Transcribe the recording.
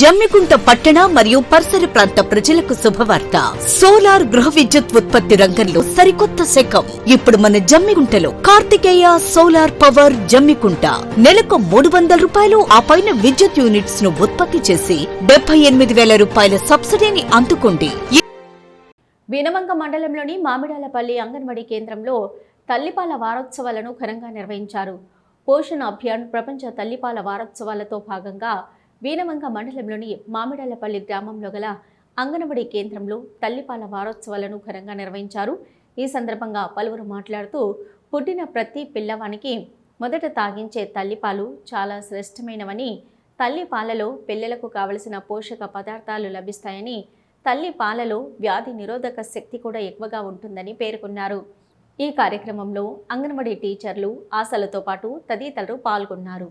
జమ్మికుంట పట్టణ మరియు పరిసర ప్రాంత ప్రజలకు శుభవార్త. సోలార్ గృహ విద్యుత్ ఉత్పత్తి రంగంలో సరికొత్త శకం. ఇప్పుడు మన జమ్మికుంటలో కార్తికేయ సోలార్ పవర్ జమ్మికుంట. నెలకు మూడు వందల రూపాయలు ఆ పైన విద్యుత్ యూనిట్స్ను ఉత్పత్తి చేసి డెబ్బై ఎనిమిది వేల రూపాయల సబ్సిడీని అందుకోండి. వినమంగ మండలంలోని మామిడాలపల్లి అంగన్వాడీ కేంద్రంలో తల్లిపాల వారోత్సవాలను ఘనంగా నిర్వహించారు. పోషణ అభియాన్ ప్రపంచ తల్లిపాల వారోత్సవాలతో భాగంగా వీనవంక మండలంలోని మామిడాలపల్లి గ్రామంలో గల అంగన్వాడీ కేంద్రంలో తల్లిపాల వారోత్సవాలను ఘనంగా నిర్వహించారు. ఈ సందర్భంగా పలువురు మాట్లాడుతూ పుట్టిన ప్రతి పిల్లవానికి మొదట తాగించే తల్లిపాలు చాలా శ్రేష్టమైనవని తల్లి పాలలో పిల్లలకు కావలసిన పోషక పదార్థాలు లభిస్తాయని తల్లి పాలలో వ్యాధి నిరోధక శక్తి కూడా ఎక్కువగా ఉంటుందని పేర్కొన్నారు. ఈ కార్యక్రమంలో అంగన్వాడీ టీచర్లు ఆశలతో పాటు తదితరులు పాల్గొన్నారు.